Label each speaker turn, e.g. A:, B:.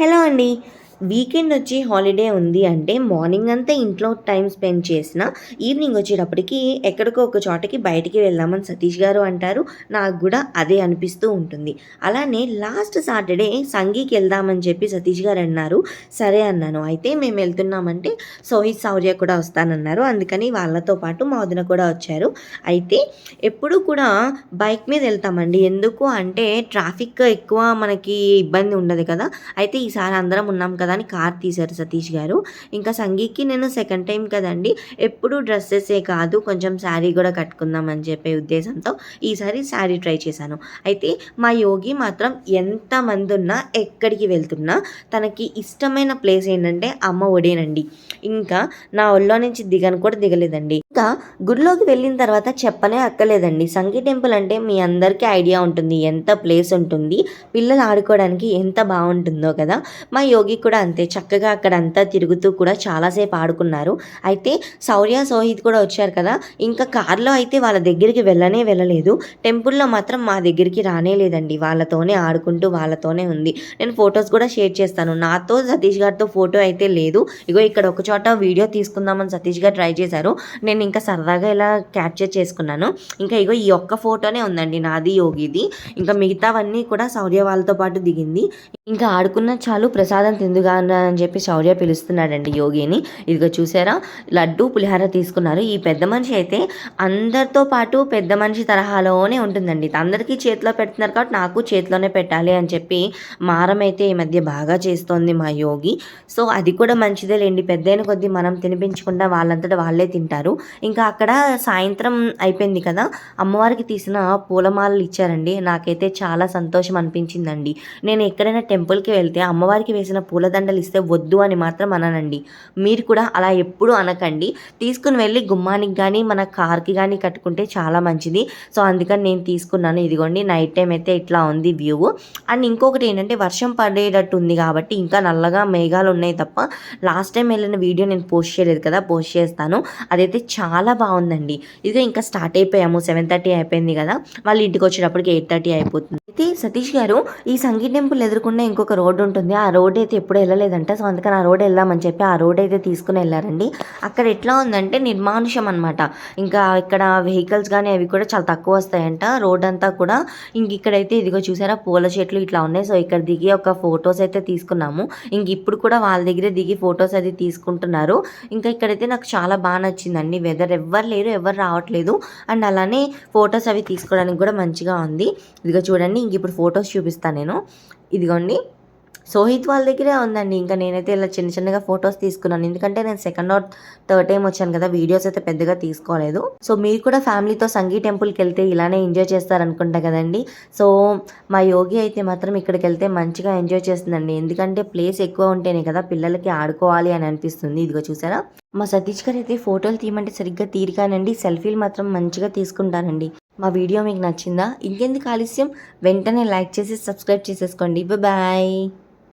A: Hello అండి. Weekend వచ్చి holiday ఉంది అంటే మార్నింగ్ అంతా ఇంట్లో టైం స్పెండ్ చేసిన ఈవినింగ్ వచ్చేటప్పటికి ఎక్కడికో ఒక చోటకి బయటికి వెళ్దామని సతీష్ గారు అంటారు. నాకు కూడా అదే అనిపిస్తూ ఉంటుంది. అలానే లాస్ట్ సాటర్డే సంగీకి వెళ్దామని చెప్పి సతీష్ గారు అన్నారు. సరే అన్నాను. అయితే మేము వెళ్తున్నామంటే సోహిత్ సౌర్య కూడా వస్తానన్నారు. అందుకని వాళ్ళతో పాటు మా వదిన కూడా వచ్చారు. అయితే ఎప్పుడు కూడా బైక్ మీద వెళ్తామండి. ఎందుకు అంటే ట్రాఫిక్ ఎక్కువ మనకి ఇబ్బంది ఉండదు కదా. అయితే ఈసారి అందరం ఉన్నాం కదా అని కార్ తీశారు సతీష్ గారు. ఇంకా సంగీకి నేను సెకండ్ టైం కదండి ఎప్పుడు డ్రెస్సెసే కాదు కొంచెం శారీ కూడా కట్టుకుందాం అని చెప్పే ఉద్దేశంతో ఈసారి శారీ ట్రై చేశాను. అయితే మా యోగి మాత్రం ఎంతమంది ఉన్నా ఎక్కడికి వెళ్తున్నా తనకి ఇష్టమైన ప్లేస్ ఏంటంటే అమ్మ ఒడేనండి. ఇంకా నా ఒళ్ళో నుంచి దిగను కూడా దిగలేదండి. ఇంకా గుడిలోకి వెళ్ళిన తర్వాత చెప్పనే అక్కలేదండి సంగీ టెంపుల్ అంటే మీ అందరికీ ఐడియా ఉంటుంది ఎంత ప్లేస్ ఉంటుంది పిల్లలు ఆడుకోవడానికి ఎంత బాగుంటుందో కదా. మా యోగి కూడా అంతే. చక్కగా అక్కడ అంతా తిరుగుతూ కూడా చాలాసేపు ఆడుకున్నారు. అయితే శౌర్య సోహిత్ కూడా వచ్చారు కదా. ఇంకా కార్లో అయితే వాళ్ళ దగ్గరికి వెళ్ళనే వెళ్ళలేదు. టెంపుల్లో మాత్రం మా దగ్గరికి రానే లేదండి. వాళ్ళతోనే ఆడుకుంటూ వాళ్ళతోనే ఉంది. నేను ఫొటోస్ కూడా షేర్ చేస్తాను. నాతో సతీష్ గారితో ఫోటో అయితే లేదు. ఇగో ఇక్కడ ఒక చోట వీడియో తీసుకుందామని సతీష్ గారు ట్రై చేశారు. నేను ఇంకా సరదాగా ఇలా క్యాప్చర్ చేసుకున్నాను. ఇంకా ఇగో ఈ ఒక్క ఫోటోనే ఉందండి నాది యోగిది. ఇంకా మిగతావన్నీ కూడా శౌర్య వాళ్ళతో పాటు దిగింది. ఇంకా ఆడుకున్న చాలు ప్రసాదం తిందుగా అని చెప్పి శౌర్య పిలుస్తున్నాడండి యోగిని. ఇదిగో చూసారా? లడ్డు పులిహార తీసుకున్నారు. ఈ పెద్ద మనిషి అయితే అందరితో పాటు పెద్ద మనిషి తరహాలోనే ఉంటుందండి. అందరికీ చేతిలో పెడుతున్నారు కాబట్టి నాకు చేతిలోనే పెట్టాలి అని చెప్పి మారం అయితే ఈ మధ్య బాగా చేస్తోంది మా యోగి. సో అది కూడా మంచిదే లేండి పెద్దయిన కొద్దీ మనం తినిపించకుండా వాళ్ళంతటా వాళ్ళే తింటారు. ఇంకా అక్కడ సాయంత్రం అయిపోయింది కదా. అమ్మవారికి తీసిన పూలమాలలు ఇచ్చారండి. నాకైతే చాలా సంతోషం అనిపించిందండి. నేను ఎక్కడైనా టెంపుల్కి వెళ్తే అమ్మవారికి వేసిన పూల దండలు ఇస్తే వద్దు అని మాత్రం అననండి. మీరు కూడా అలా ఎప్పుడూ అనకండి. తీసుకుని వెళ్ళి గుమ్మానికి కానీ మన కార్కి కానీ కట్టుకుంటే చాలా మంచిది. సో అందుకని నేను తీసుకున్నాను. ఇదిగోండి నైట్ టైం అయితే ఇట్లా ఉంది వ్యూ. అండ్ ఇంకొకటి ఏంటంటే వర్షం పడేటట్టు ఉంది కాబట్టి ఇంకా నల్లగా మేఘాలు ఉన్నాయి తప్ప లాస్ట్ టైం వెళ్ళిన వీడియో నేను పోస్ట్ చేయలేదు కదా పోస్ట్ చేస్తాను. అదైతే చాలా బాగుందండి. ఇదిగో ఇంకా స్టార్ట్ అయిపోయాము. సెవెన్ థర్టీ అయిపోయింది కదా వాళ్ళు ఇంటికి వచ్చేటప్పటికి ఎయిట్ థర్టీ అయిపోతుంది. అయితే సతీష్ గారు ఈ సంగీత టెంపుల్ ఎదుర్కొన్న ఇంకొక రోడ్డు ఉంటుంది. ఆ రోడ్ అయితే ఎప్పుడు వెళ్ళలేదంట. సో అందుకని ఆ రోడ్ వెళ్దామని చెప్పి ఆ రోడ్ అయితే తీసుకుని వెళ్ళారండి. అక్కడ ఎట్లా ఉందంటే నిర్మానుషం అనమాట ఇంకా ఇక్కడ వెహికల్స్ కానీ అవి కూడా చాలా తక్కువ వస్తాయంట. రోడ్ అంతా కూడా ఇంక ఇక్కడైతే ఇదిగో చూసారా? పూల చెట్లు ఇట్లా ఉన్నాయి. సో ఇక్కడ దిగి ఒక ఫొటోస్ అయితే తీసుకున్నాము. ఇంక ఇప్పుడు కూడా వాళ్ళ దగ్గరే దిగి ఫొటోస్ అది తీసుకుంటున్నారు. ఇంకా ఇక్కడైతే నాకు చాలా బాగా నచ్చిందండి. వెదర్ ఎవ్వరు లేరు ఎవరు రావట్లేదు. అండ్ అలానే ఫొటోస్ అవి తీసుకోవడానికి కూడా మంచిగా ఉంది. ఇదిగో చూడండి ఇంక ఇప్పుడు ఫొటోస్ చూపిస్తాను నేను. ఇదిగోండి. సోహిత్ వాళ్ళ దగ్గరే ఉందండి. ఇంకా నేనైతే ఇలా చిన్న చిన్నగా ఫొటోస్ తీసుకున్నాను. ఎందుకంటే నేను సెకండ్ ఆర్ థర్డ్ టైం వచ్చాను కదా వీడియోస్ అయితే పెద్దగా తీసుకోలేదు. సో మీరు కూడా ఫ్యామిలీతో సంగీ టెంపుల్కి వెళ్తే ఇలానే ఎంజాయ్ చేస్తారనుకుంటా కదండి. సో మా యోగి అయితే మాత్రం ఇక్కడికి వెళ్తే మంచిగా ఎంజాయ్ చేస్తుందండి. ఎందుకంటే ప్లేస్ ఎక్కువ ఉంటేనే కదా పిల్లలకి ఆడుకోవాలి అని అనిపిస్తుంది. ఇదిగో చూసారా? మా సతీష్ గారు అయితే ఫోటోలు తీయమంటే సరిగ్గా తీరికానండి. సెల్ఫీలు మాత్రం మంచిగా తీసుకుంటానండి మా వీడియో మీకు నచ్చిందా? ఇంకెందుకు ఆలస్యం? వెంటనే లైక్ చేసి సబ్స్క్రైబ్ చేసేసుకోండి. బాయ్.